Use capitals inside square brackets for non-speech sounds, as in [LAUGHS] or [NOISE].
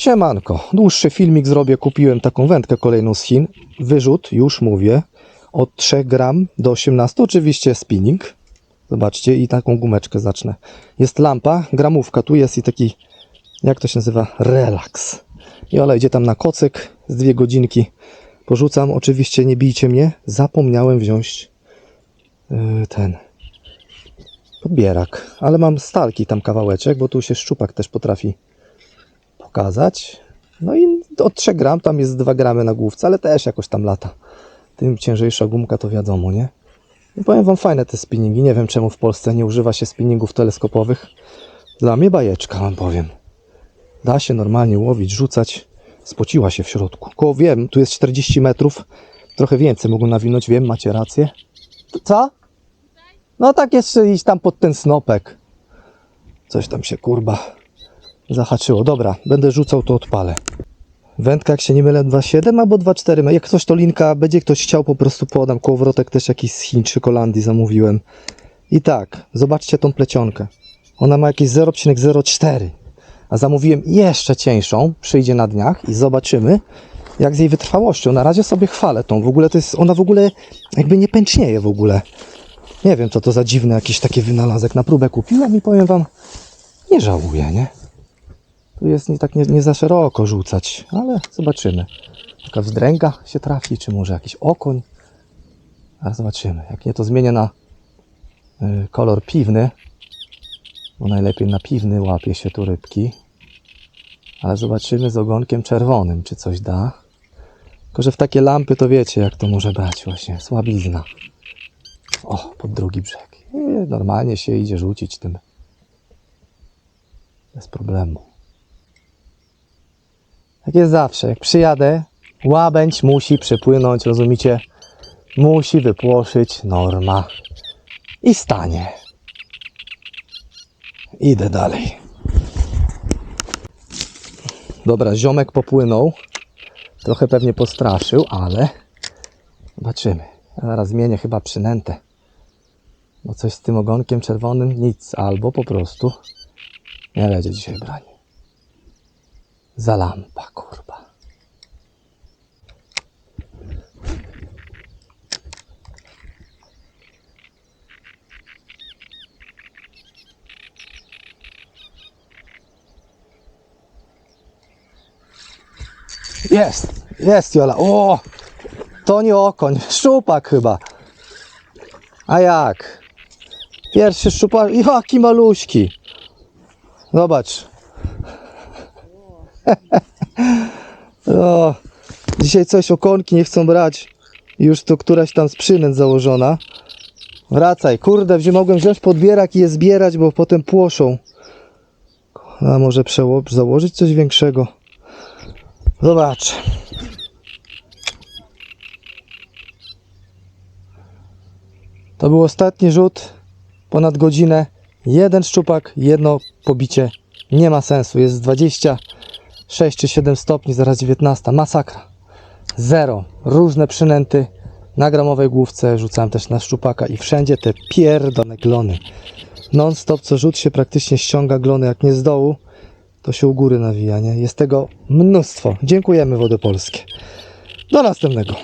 Siemanko, dłuższy filmik zrobię. Kupiłem taką wędkę kolejną z Chin. Wyrzut, już mówię, od 3 gram do 18. Oczywiście spinning. Zobaczcie i taką gumeczkę zacznę. Jest lampa, gramówka tu jest i taki, jak to się nazywa, relaks. I Ola idzie tam na kocyk z dwie godzinki. Porzucam, oczywiście nie bijcie mnie. Zapomniałem wziąć yy, ten podbierak, ale mam stalki tam kawałeczek, bo tu się szczupak też potrafi pokazać. No i od 3 gram, tam jest 2 gramy na główce, ale też jakoś tam lata. Tym ciężejsza gumka to wiadomo, nie? I powiem wam fajne te spinningi. Nie wiem czemu w Polsce nie używa się spinningów teleskopowych. Dla mnie bajeczka, wam powiem. Da się normalnie łowić, rzucać. Spociła się w środku. Koło wiem, tu jest 40 metrów. Trochę więcej mogą nawinąć, wiem, macie rację. Co? No tak jeszcze iść tam pod ten snopek. Coś tam się kurba zahaczyło. Dobra, będę rzucał, to odpalę. Wędka, jak się nie mylę, 2,7 albo 2,4. Jak ktoś to linka, będzie ktoś chciał, po prostu podam. Kołowrotek też jakiś z Chin czy Holandii zamówiłem. I tak, zobaczcie tą plecionkę. Ona ma jakieś 0,04. A zamówiłem jeszcze cieńszą, przyjdzie na dniach i zobaczymy, jak z jej wytrwałością. Na razie sobie chwalę tą. W ogóle to jest, ona w ogóle jakby nie pęcznieje w ogóle. Nie wiem, co to za dziwny jakiś taki wynalazek. Na próbę kupiłem i powiem wam, nie żałuję, nie? Tu jest nie, tak nie, nie za szeroko rzucać, ale zobaczymy. Jaka wzdręga się trafi, czy może jakiś okoń. Ale zobaczymy. Jak nie, to zmienię na y, kolor piwny, bo najlepiej na piwny łapie się tu rybki. Ale zobaczymy z ogonkiem czerwonym, czy coś da. Tylko, że w takie lampy to wiecie, jak to może brać właśnie. Słabizna. O, pod drugi brzeg. I normalnie się idzie rzucić tym. Bez problemu. Tak jest zawsze. Jak przyjadę, łabędź musi przypłynąć, rozumiecie? Musi wypłoszyć norma. I stanie. Idę dalej. Dobra, ziomek popłynął. Trochę pewnie postraszył, ale zobaczymy. Zaraz zmienię chyba przynętę. Bo coś z tym ogonkiem czerwonym nic, albo po prostu nie będzie dzisiaj brani. Za lampa, kurwa. Jest, jest Jola. O, to nie okoń, szczupak chyba. A jak? Pierwszy szczupak, jaki maluśki. Zobacz. [LAUGHS] o, dzisiaj coś okonki nie chcą brać. Już to któraś tam z przynęt założona. Wracaj, kurde, wzi- mogłem wziąć podbierak i je zbierać, bo potem płoszą. A może przeło- założyć coś większego? Zobacz. To był ostatni rzut. Ponad godzinę. Jeden szczupak, jedno pobicie. Nie ma sensu. Jest 26 czy 7 stopni, zaraz 19. Masakra. Zero. Różne przynęty. Na gramowej główce rzucałem też na szczupaka i wszędzie te pierdolone glony. Non stop co rzut się praktycznie ściąga glony, jak nie z dołu, to się u góry nawija, nie? Jest tego mnóstwo. Dziękujemy Wody Polskie. Do następnego.